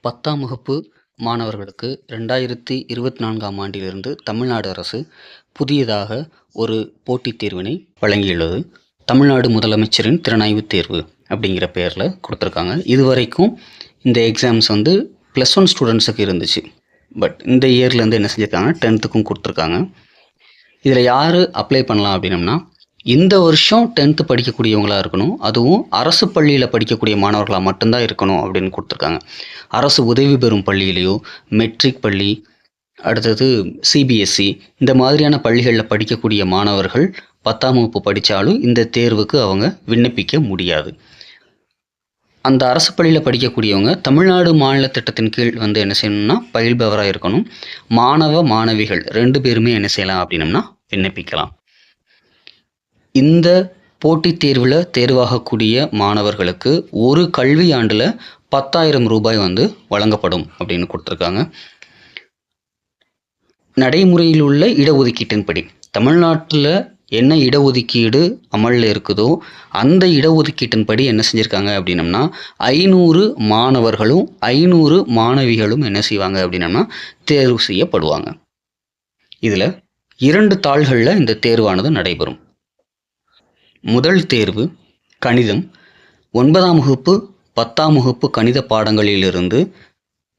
பத்தாம் வகுப்பு மாணவர்களுக்கு ரெண்டாயிரத்தி இருபத்தி நான்காம் ஆண்டிலிருந்து தமிழ்நாடு அரசு புதியதாக ஒரு போட்டித் தேர்வினை வழங்கியுள்ளது. தமிழ்நாடு முதலமைச்சரின் திறனாய்வுத் தேர்வு அப்படிங்கிற பெயரில் கொடுத்துருக்காங்க. இதுவரைக்கும் இந்த எக்ஸாம்ஸ் வந்து ப்ளஸ் ஒன் ஸ்டூடெண்ட்ஸுக்கு இருந்துச்சு. பட் இந்த இயர்லேருந்து என்ன செஞ்சுருக்காங்க? டென்த்துக்கும் கொடுத்துருக்காங்க. இதில் யார் அப்ளை பண்ணலாம் அப்படின்னம்னா இந்த வருஷம் டென்த்து படிக்கக்கூடியவங்களாக இருக்கணும். அதுவும் அரசு பள்ளியில் படிக்கக்கூடிய மாணவர்களாக மட்டும்தான் இருக்கணும் அப்படின்னு கொடுத்துருக்காங்க. அரசு உதவி பெறும் பள்ளியிலையோ மெட்ரிக் பள்ளி அடுத்தது சிபிஎஸ்சி இந்த மாதிரியான பள்ளிகளில் படிக்கக்கூடிய மாணவர்கள் பத்தாம் வகுப்பு படித்தாலும் இந்த தேர்வுக்கு அவங்க விண்ணப்பிக்க முடியாது. அந்த அரசு பள்ளியில் படிக்கக்கூடியவங்க தமிழ்நாடு மாநில திட்டத்தின் கீழ் வந்து என்ன செய்யணும்னா பயில்பவராக இருக்கணும். மாணவ மாணவிகள் ரெண்டு பேருமே என்ன செய்யலாம் அப்படின்னம்னா விண்ணப்பிக்கலாம். இந்த போட்டித் தேர்வில் தேர்வாகக்கூடிய மாணவர்களுக்கு ஒரு கல்வி ஆண்டில் பத்தாயிரம் ரூபாய் வந்து வழங்கப்படும் அப்படின்னு கொடுத்துருக்காங்க. நடைமுறையில் உள்ள இடஒதுக்கீட்டின்படி தமிழ்நாட்டில் என்ன இடஒதுக்கீடு அமலில் இருக்குதோ அந்த இடஒதுக்கீட்டின்படி என்ன செஞ்சுருக்காங்க அப்படின்னம்னா ஐநூறு மாணவர்களும் ஐநூறு மாணவிகளும் என்ன செய்வாங்க அப்படின்னம்னா தேர்வு செய்யப்படுவாங்க. இதில் இரண்டு தாள்களில் இந்த தேர்வானது நடைபெறும். முதல் தேர்வு கணிதம். ஒன்பதாம் வகுப்பு பத்தாம் வகுப்பு கணித பாடங்களிலிருந்து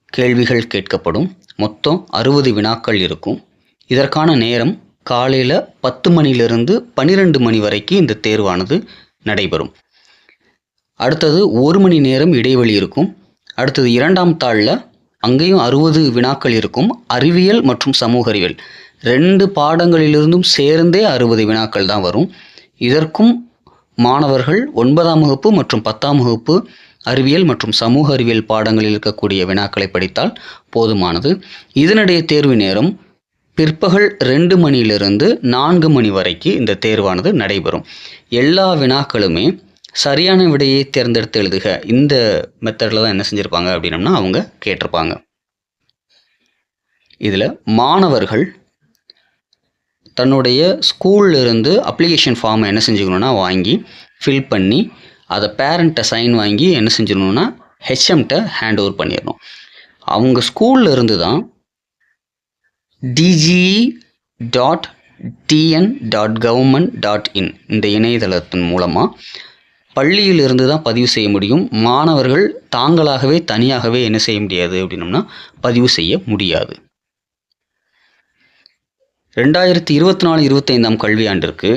கேள்விகள் கேட்கப்படும். மொத்தம் அறுபது வினாக்கள் இருக்கும். இதற்கான நேரம் காலையில் பத்து மணிலிருந்து பன்னிரெண்டு மணி வரைக்கும் இந்த தேர்வானது நடைபெறும். அடுத்தது ஒரு மணி நேரம் இடைவெளி இருக்கும். அடுத்தது இரண்டாம் தாளில் அங்கேயும் அறுபது வினாக்கள் இருக்கும். அறிவியல் மற்றும் சமூக அறிவியல் ரெண்டு பாடங்களிலிருந்தும் சேர்ந்தே அறுபது வினாக்கள் தான் வரும். இதற்கும் மாணவர்கள் ஒன்பதாம் வகுப்பு மற்றும் பத்தாம் வகுப்பு அறிவியல் மற்றும் சமூக அறிவியல் பாடங்களில் இருக்கக்கூடிய வினாக்களை படித்தால் போதுமானது. இதனுடைய தேர்வு நேரம் பிற்பகல் ரெண்டு மணியிலிருந்து நான்கு மணி வரைக்கு இந்த தேர்வானது நடைபெறும். எல்லா வினாக்களுமே சரியான விடையை தேர்ந்தெடுத்து எழுதுக. இந்த மெத்தடில் தான் என்ன செஞ்சுருப்பாங்க அப்படின்னம்னா அவங்க கேட்டிருப்பாங்க. இதில் மாணவர்கள் தன்னுடைய ஸ்கூல்ல இருந்து அப்ளிகேஷன் ஃபார்மை என்ன செஞ்சுக்கணுன்னா வாங்கி ஃபில் பண்ணி அதை பேரண்ட்டை சைன் வாங்கி என்ன செஞ்சிடணும்னா ஹெச்எம்கிட்ட ஹேண்ட் ஓவர் பண்ணிடணும். அவங்க ஸ்கூல்ல இருந்து தான் DGE dot TN dot government dot in இந்த இணையதளத்தின் மூலமாக பள்ளியிலிருந்து தான் பதிவு செய்ய முடியும். மாணவர்கள் தாங்களாகவே தனியாகவே என்ன செய்ய முடியாது அப்படின்னம்னா பதிவு செய்ய முடியாது. ரெண்டாயிரத்தி இருபத்தி நாலு இருபத்தைந்தாம் கல்வியாண்டிற்கு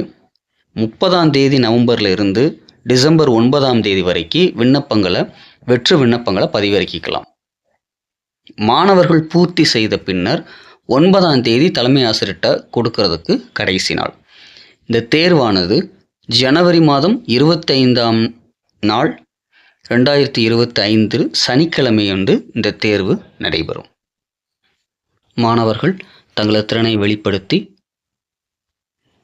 முப்பதாம் தேதி நவம்பரில் இருந்து டிசம்பர் ஒன்பதாம் தேதி வரைக்கும் விண்ணப்பங்களை வெற்று விண்ணப்பங்களை பதிவிறக்கிக்கலாம். மாணவர்கள் பூர்த்தி செய்த பின்னர் ஒன்பதாம் தேதி தலைமை ஆசிரியர்கிட்ட கொடுக்கறதுக்கு கடைசி நாள். இந்த தேர்வானது ஜனவரி மாதம் இருபத்தைந்தாம் நாள் ரெண்டாயிரத்தி இருபத்தி ஐந்து சனிக்கிழமையன்று இந்த தேர்வு நடைபெறும். மாணவர்கள் தங்களது திறனை வெளிப்படுத்தி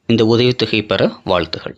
இந்த உதவித்தொகை பெற வாழ்த்துகள்.